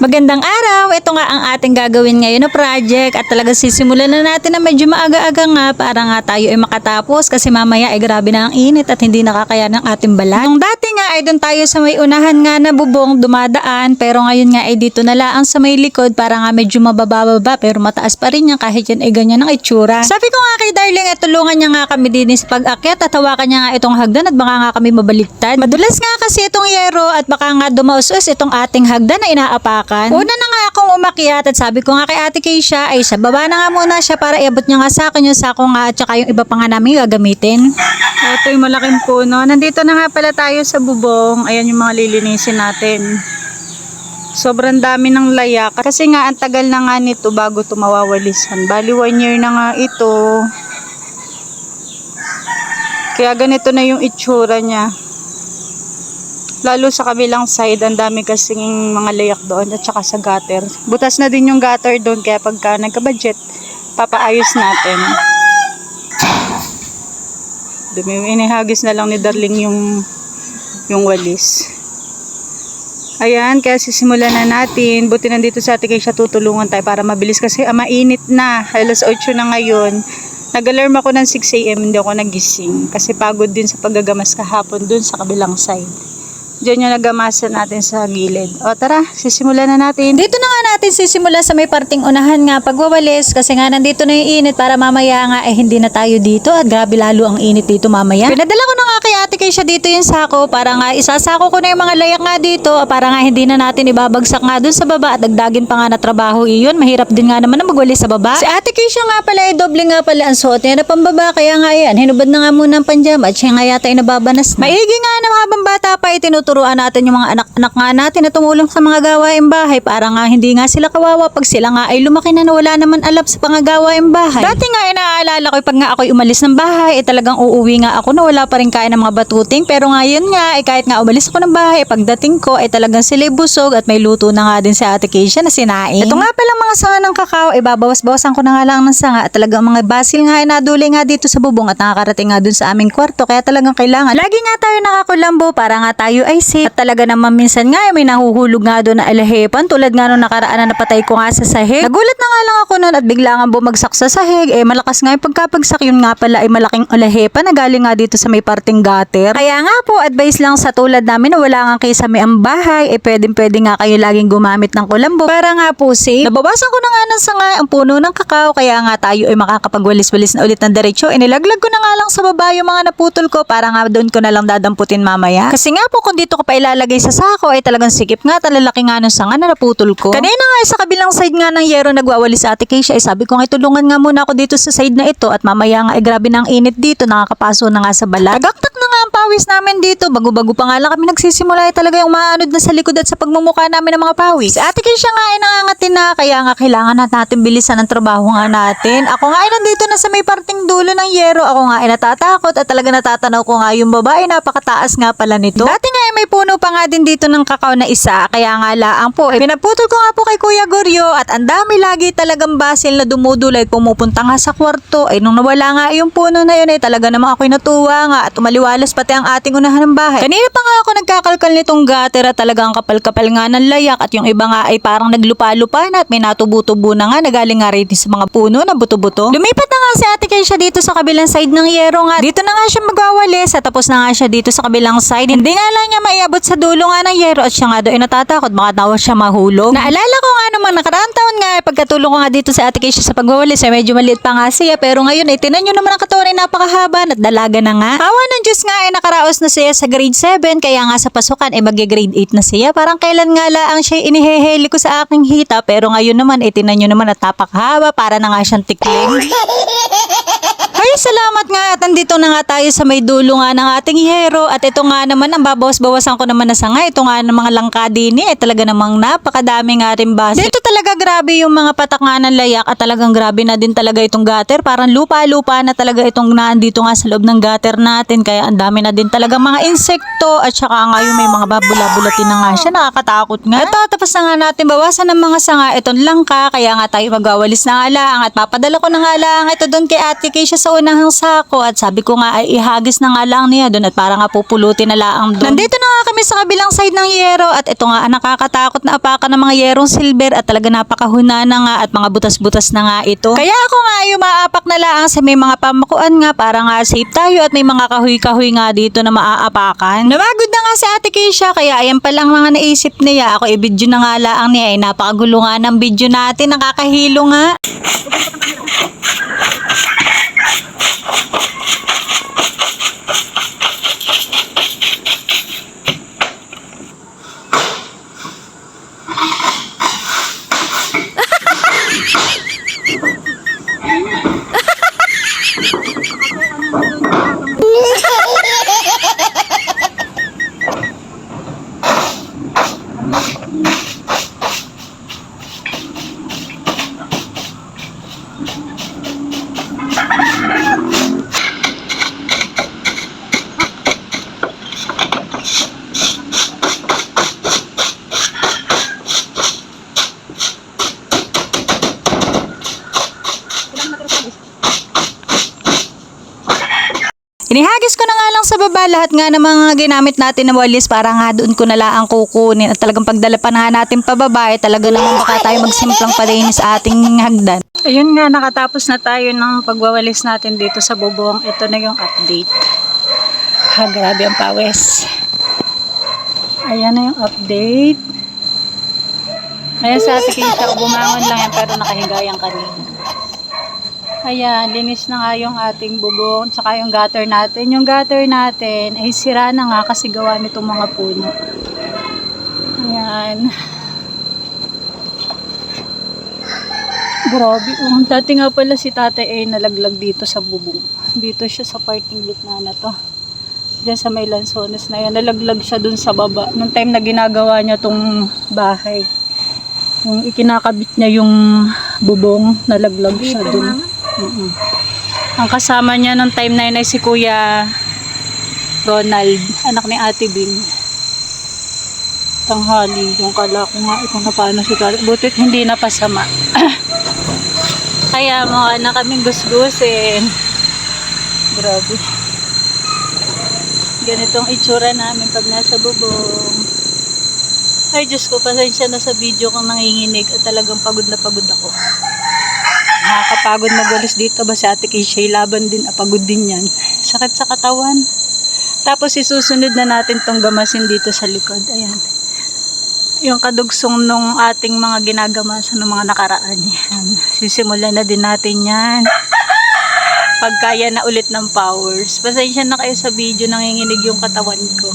Magandang araw! Ito nga ang ating gagawin ngayon na project at talaga sisimulan na natin na medyo maaga-aga nga para nga tayo ay makatapos kasi mamaya ay grabe na ang init at hindi nakakaya ng ating balat. Nung dati nga ay doon tayo sa may unahan nga na bubong dumadaan pero ngayon nga ay dito na lang sa may likod para nga medyo mababa-baba pero mataas pa rin yan kahit yan ay ganyan ang itsura. Sabi ko nga Darling ay tulungan niya nga kami din sa pag-akyat at hawakan niya nga itong hagdan at baka nga kami mabaliktad. Madulas nga kasi itong yero at baka nga dumaus-us itong ating hagdan na inaapakan. Una na nga akong umakyat at sabi ko nga kay Ate Keisha ay sa baba na nga muna siya para iabot niya nga sa akin yung sako nga at saka yung iba pa nga namin gagamitin. Ito yung malaking puno. Nandito na nga pala tayo sa bubong. Ayan yung mga lilinisin natin. Sobrang dami ng layak. Kasi nga ang tagal na nga nito bago ito mawawalisan. Bali one year na nga ito. Kaya ganito na yung itsura niya. Lalo sa kabilang side, ang dami kasing mga layak doon at saka sa gutter. Butas na din yung gutter doon kaya pagka nagka-budget, papaayos natin. Dumi, inihagis na lang ni Darling yung yung walis. Ayan, kaya sisimulan na natin. Buti nandito sa atin siya tutulungan tayo para mabilis kasi ah, mainit na. Alas 8 na ngayon. Nag-alarm ako ng 6 a.m. hindi ako nagising. Kasi pagod din sa paggagamas kahapon dun sa kabilang side. Diyan yung nagamasa natin sa gilid. O tara, sisimulan na natin. Dito na nga natin sisimula sa may parting unahan nga pagwawalis kasi nga nandito na yung init para mamaya nga eh hindi na tayo dito at grabe lalo ang init dito mamaya. Pinadala ko na nga kay ate Keisha dito yung sako para nga isasako ko na yung mga layak nga dito para nga hindi na natin ibabagsak nga dun sa baba at dagdagin pa nga na trabaho iyon. Mahirap din nga naman na magwalis sa baba. Si ate Keisha nga pala ay doble nga pala ang suot niya na pambaba kaya nga yan hinubad na nga muna ang panjama at siya nga yata ay nababanas na. Maigi nga na habang bata pa ay tinuturuan natin yung mga anak-anak nga natin na tumulong sa mga gawaing bahay para nga hindi nga sila kawawa pag sila nga ay lumaki na nawala naman alap sa mga gawaing bahay. Dati nga ay naaalala ko pag nga ako'y umalis ng bahay ay talagang uuwi nga ako na wala pa rin kain ng mga batuting pero ngayon nga ay kahit nga umalis ako ng bahay pagdating ko ay talagang sila busog at may luto na nga din si Ate Keisha na sinaing. Ito nga palang mga sanga ng kakao ay babawas-bawasan ko na nga lang ng sanga. At talagang mga basil nga ay naduli nga dito sa bubong at nakakarating nga dun sa aming kwarto. Kaya talagang kailangan. Lagi nga tayo nakakulambo para nga tayo ay safe. At talaga naman minsan nga ay may nahuhulog nga doon na alahepan tulad nga nung nakaraan na napatay ko nga sa sahig. Nagulat na nga lang ako noon at bigla nga bumagsak sa sahig. Eh malakas nga yung pagkapagsak. Yun nga pala ay malaking alahepan na galing nga dito sa may parting gutter. Kaya nga po advice lang sa tulad namin na wala nga kayo sa may ang bahay eh pwedeng pwede nga kayo laging gumamit ng kulambo para nga po safe. Nabawasan ko na nga ng sanga ang puno ng kakao kaya nga tayo ay makakapagwalis-walis na ulit ng diretsyo. Inilaglag ko na nga lang sa baba yung mga naputol ko para nga doon ko na lang dadamputin mamaya. Kasi nga po kung dito ko pa ilalagay sa sako ay talagang sikip nga talalaki nga ng sanga na naputol ko. Kanina nga ay sa kabilang side nga ng yero nagwawalis sa ate Keisha ay sabi ko nga tulungan nga muna ako dito sa side na ito at mamaya nga ay grabe na ang init dito nakakapaso na nga sa balat. Ang pawis namin dito bago-bago pa nga lang kami nagsisimula ay talaga yung maanod na sa likod at sa pagmumukha namin ng mga pawis. Ate Keisha nga ay nangangatin na kaya nga kailangan na natin bilisan ang trabaho nga natin. Ako nga ay nandito na sa may parting dulo ng yero. Ako nga ay natatakot at talaga natatanaw ko nga yung babae napakataas nga pala nito. Dati nga ay may puno pa nga din dito ng kakao na isa kaya nga laang po. Eh, pinaputol ko nga po kay Kuya Goryo at ang dami lagi talagang basil na dumudulay pumupunta nga sa kwarto. Ay nung nawala nga yung puno na yun ay talaga namang ako'y natuwa nga at umaliwalas pati ang ating unahan ng bahay. Kanina pa nga ako nagkakalkal nitong gutter at talagang kapal-kapal nga ng layak at yung iba nga ay parang naglupa-lupa na at may natubo-tubo na nga nagaling nga rin sa mga puno na buto-buto. Lumipat na nga si ate Keisha dito sa kabilang side ng yero nga. Dito na nga siya magwawalis at tapos na nga siya dito sa kabilang side. Hindi nga lang niya maiabot sa dulo nga ng yero at siya nga doon ay natatakot baka daw siya mahulog. Naalala ko nga naman nakaraang taon nga eh, pagkatulong ko nga dito sa ate Keisha sa pagwawalis ay medyo maliit pa nga siya pero ngayon ay tinan nyo naman ang katawan ay napakahaba at dalaga na nga. Awa ng Diyos nga ay nakaraos na siya sa grade 7 kaya nga sa pasukan ay mag-grade 8 na siya. Parang kailan nga lang siya iniheheli ko sa aking hita pero ngayon naman ay tinan nyo naman napakahaba para na nga siyang tikling. Ay, salamat nga at nandito na nga tayo sa may dulo nga ng ating hero at ito nga naman ang babawas-bawasan ko naman na sanga. Ito nga ng mga langka din eh. Talaga namang napakadami nga rin basil. Dito talaga grabe yung mga patak nga ng layak at talagang grabe na din talaga itong gutter. Parang lupa-lupa na talaga itong naandito nga sa loob ng gutter natin. Kaya ang dami na din talaga mga insekto. At saka nga yung may mga babula-bulatin na nga siya. Nakakatakot nga. Ito, tapos na nga natin. Bawasan ng mga sanga. Itong langka. Kaya nga tayo magwawalis na nga lang at papadala ko na nga lang ito doon kay Ate Keisha sa unahang sako. At sabi ko nga ay ihagis na nga lang niya doon at para nga pupulutin na laang doon. Nandito na nga kami sa kabilang side ng yero. At ito nga nakakatakot na apakan ng mga yerong silver. At talaga napakahuna na nga. At mga butas-butas na nga ito. Kaya ako nga ay umaapak na lang sa may mga pamakuan nga. Para nga safe tayo at may mga kahoy-kahoy nga dito na maaapakan. Namagod na nga si Ate Keisha kaya ayan pa lang mga naisip niya. Ako i-video na nga lang niya ay napakagulo nga ng video natin. Nakakahilo nga. Inihagis ko na nga lang sa baba lahat nga ng mga ginamit natin na walis para nga doon ko na lang kukunin at talagang pagdala pa na natin pababa eh, talaga naman baka tayo magsimplang palinis sa ating hagdan. Ayun nga, nakatapos na tayo ng pagwawalis natin dito sa bubong. Ito na yung update. Ha, grabe ang pawis. Ayan na yung update. Ayan sa ate Keisha, bumangon lang yan pero nakahiga yan kanina. Ayan, linis na nga yung ating bubong, tsaka yung gutter natin. Yung gutter natin ay sira na nga kasi gawa nitong mga puno. Ayan. Grabe, um, dati nga pala si tatay ay nalaglag dito sa bubong. Dito siya sa parking gitna na to. Diyan sa may lansones na yan. Nalaglag siya dun sa baba. Nung time na ginagawa niya tong bahay. Yung ikinakabit niya yung bubong, nalaglag siya dun. Mm-mm. Ang kasama niya nung time na yun ay si Kuya Ronald, anak ni Ate Bing. Tanghali, yung kala ko nga kung paano si tatay. Butit hindi na pasama. Kaya mga na kaming gusgusin. Grabe. Ganitong itsura namin pag nasa bubong. Ay, Diyos ko, pasensya na sa video kung nanginginig at talagang pagod na pagod ako. Nakakapagod magwalis dito ba si Ate Keisha, laban din, ah, pagod din yan. Sakit sa katawan. Tapos isusunod na natin tong gamasin dito sa likod. Ayan. Yung kadugsong nung ating mga ginagamasan ng mga nakaraan. Yan. Sisimulan na din natin yan. Pagkaya na ulit ng powers. Pasensya na kayo sa video, nanginginig yung katawan ko.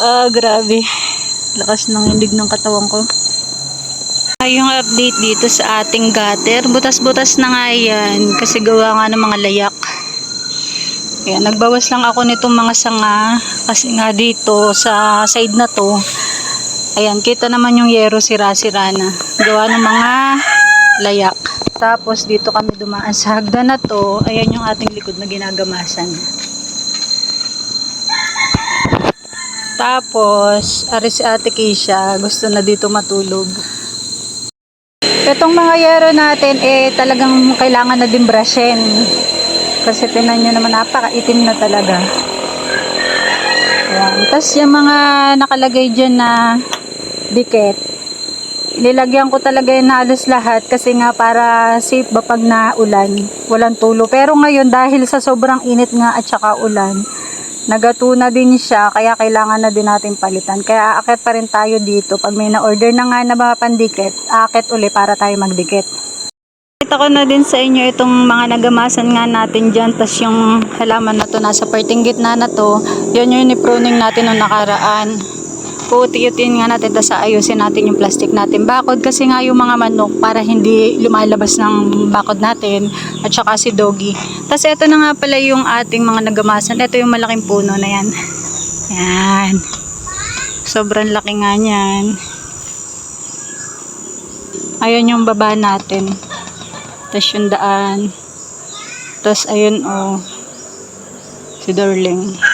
Ah, grabe. Lakas ng hinig ng katawan ko. Ay, yung update dito sa ating gutter. Butas-butas na nga yan. Kasi gawa nga ng mga layak. Ayan, nagbawas lang ako nitong mga sanga. Kasi nga dito sa side na to. Ayan, kita naman yung yero sira-sira na. Gawa ng mga layak. Tapos dito kami dumaan sa hagdan na to. Ayan yung ating likod na ginagamasan. Tapos, ari si Ate Keisha, gusto na dito matulog. Itong mga yero natin, eh, talagang kailangan na din brushin. Kasi tinan nyo naman, napakaitim na talaga. Ayan. Tapos yung mga nakalagay dyan na dikit, nilagyan ko talaga yun halos lahat kasi nga para safe ba pag naulan, walang tulo. Pero ngayon, dahil sa sobrang init nga at saka ulan, nagatuna din siya kaya kailangan na din natin palitan. Kaya aakit pa rin tayo dito. Pag may na-order na nga na mga pandikit aakit uli para tayo magdikit. Kita ko na din sa inyo itong mga nagamasan nga natin dyan tas yung halaman na to nasa parting gitna na to. Yun yung ni-pruning natin nung nakaraan puti-utin nga natin tas ayusin natin yung plastic natin. Bakod kasi nga yung mga manok para hindi lumalabas ng bakod natin at saka si doggy. Tas ito na nga pala yung ating mga nagamasan. Ito yung malaking puno na yan. Yan. Sobrang laki nga niyan. Ayun yung baba natin. Tas yung daan. Tas ayun oh. Si darling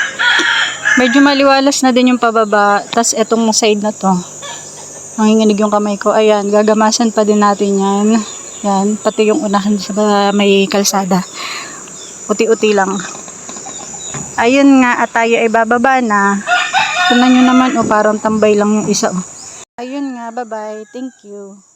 medyo maliwalas na din yung pababa tas etong side na to nanginginig yung kamay ko ayan gagamasan pa din natin yan yan pati yung unahan sa may kalsada Uti-uti lang. Ayun nga, at tayo ay bababa na. Tignan nyo naman, oh, parang tambay lang yung isa. Oh. Ayun nga, bye-bye. Thank you.